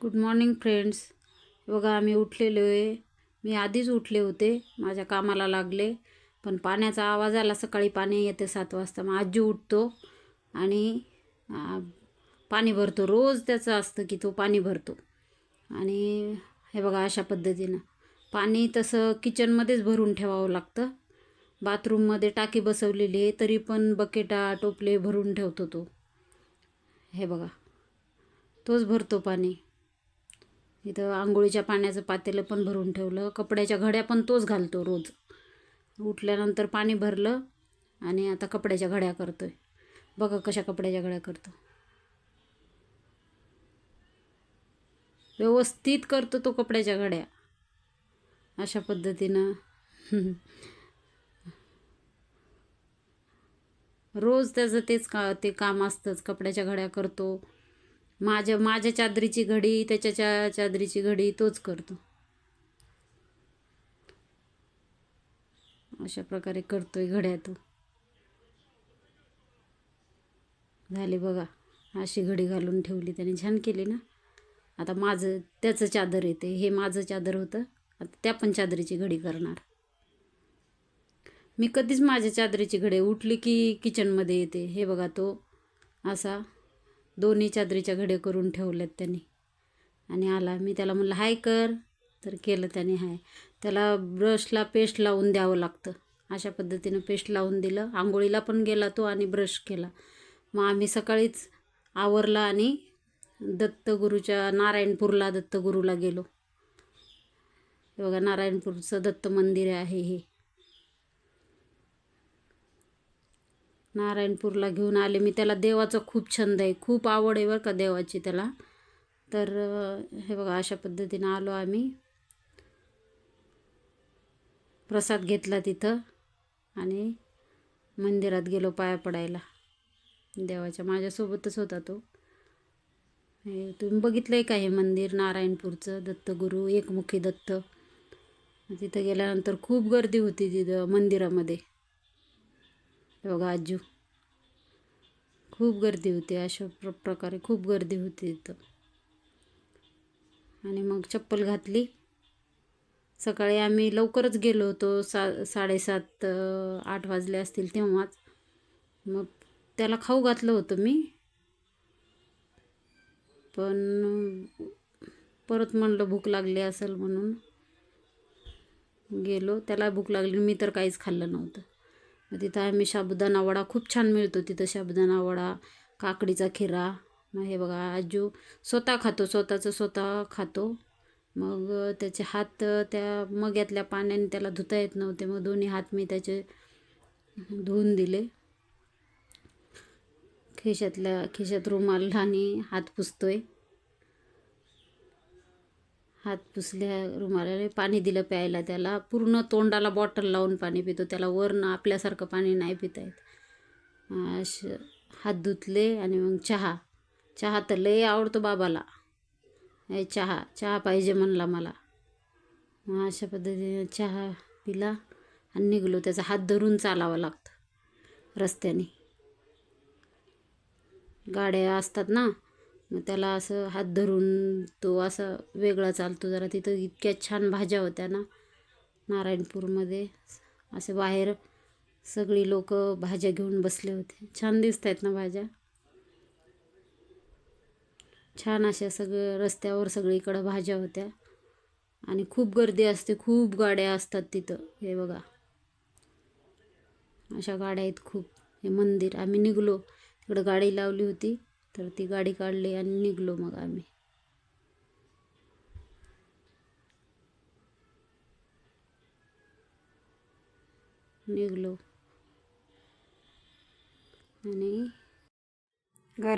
Good morning friends बघा आम्ही उठलेलो आहे. मी आधीच उठले होते. माझ्या कामाला लागले. पण पाण्याचा आवाज आला. सकाळी पाणी येते सात वाजता. मग आजी उठतो आणि पाणी भरतो. रोज त्याचं असतं की तो पाणी भरतो. आणि हे बघा अशा पद्धतीनं. पाणी तसं किचनमध्येच भरून ठेवावं लागतं. बाथरूममध्ये टाकी बसवलेली आहे तरी पण बकेटा टोपले भरून ठेवतो तो. हे बघा. तोच भरतो पाणी. इथं आंघोळीच्या पाण्याचं पातेलं पण भरून ठेवलं. कपड्याच्या घड्या पण तोच घालतो रोज. उठल्यानंतर पाणी भरलं आणि आता कपड्याच्या घड्या करतो आहे बघा कशा कपड्याच्या घड्या करतो. व्यवस्थित करतो तो कपड्याच्या घड्या. अशा पद्धतीनं. रोज त्याचं तेच का ते काम असतंच. कपड्याच्या घड्या करतो. माझ्या माझ्या चादरीची घडी त्याच्या चादरीची घडी तोच करतो. अशा प्रकारे करतोय घड्या तो. झाली बघा अशी घडी घालून ठेवली त्याने. छान केली ना? आता माझं त्याचं चादर येते. हे माझं चादर होतं. आता त्या पण चादरीची घडी करणार. मी कधीच माझ्या चादरीची घडी उठली की किचनमध्ये येते. हे बघा तो असा दोन्ही चादरीच्या घड्या करून ठेवल्यात त्यांनी. आणि आला. मी त्याला म्हणलं हाय कर. तर केलं त्याने हाय. त्याला ब्रशला पेस्ट लावून द्यावं लागतं. अशा पद्धतीनं पेस्ट लावून दिलं. आंघोळीला पण गेला तो आणि ब्रश केला. मग आम्ही सकाळीच आवरला आणि दत्तगुरूच्या नारायणपूरला दत्तगुरूला गेलो. हे बघा नारायणपूरचं दत्त मंदिर आहे हे. नारायणपूरला घेऊन आले. मी त्याला देवाचा खूप छंद आहे. खूप आवड आहे बरं का देवाची त्याला. तर हे बघा अशा पद्धतीनं आलो आम्ही. प्रसाद घेतला तिथं आणि मंदिरात गेलो पाया पडायला. देवाच्या माझ्यासोबतच होता तो. हे तुम्ही बघितलं आहे का हे मंदिर नारायणपूरचं? दत्तगुरू एकमुखी दत्त. तिथं गेल्यानंतर खूप गर्दी होती तिथं मंदिरामध्ये. बघा आजू. खूप गर्दी होती अशा प्र प्रकारे खूप गर्दी होती तिथं आणि मग चप्पल घातली. सकाळी आम्ही लवकरच गेलो होतो सा साडेसात आठ वाजले असतील तेव्हाच. मग त्याला खाऊ घातलं होतं मी. पण परत म्हणलं भूक लागली असेल म्हणून. गेलो. त्याला भूक लागली मी तर काहीच खाल्लं नव्हतं. मग तिथं आम्ही साबुदाणा वडा खूप छान मिळतो तिथं साबुदाणा वडा काकडीचा खिरा. मग हे बघा आजू स्वतः खातो स्वतःचं स्वतः खातो. मग त्याचे हात त्या मग्यातल्या पाण्याने त्याला धुता येत नव्हते मग दोन्ही हात मी त्याचे धुवून दिले. खिशातल्या खिशात रुमाल आणि हात पुसतोय. हात पुसल्या रुमालाने पाणी दिलं प्यायला. त्याला पूर्ण तोंडाला बॉटल लावून पाणी पितो. त्याला वरनं आपल्यासारखं पाणी नाही पिता येत. असं हात धुतले आणि मग चहा. चहा तर लय आवडतो बाबाला. हे चहा चहा पाहिजे म्हणला मला. मग अशा पद्धतीने चहा पिला आणि निघलो. त्याचा हात धरून चालावं लागतं रस्त्याने. गाड्या असतात ना मग त्याला असं हात धरून तो असा वेगळा चालतो जरा. तिथं इतक्या छान भाज्या होत्या ना नारायणपूरमध्ये. असे बाहेर सगळी लोक भाज्या घेऊन बसले होते. छान दिसत आहेत ना भाज्या. छान अशा सगळं रस्त्यावर सगळीकडं भाज्या होत्या. आणि खूप गर्दी असते खूप गाड्या असतात तिथं. हे बघा. अशा गाड्या आहेत खूप. हे मंदिर. आम्ही निघलो. तिकडं गाडी लावली होती. तर ती गाडी काढली आणि निघलो मग आम्ही. निघलो. आणि घरी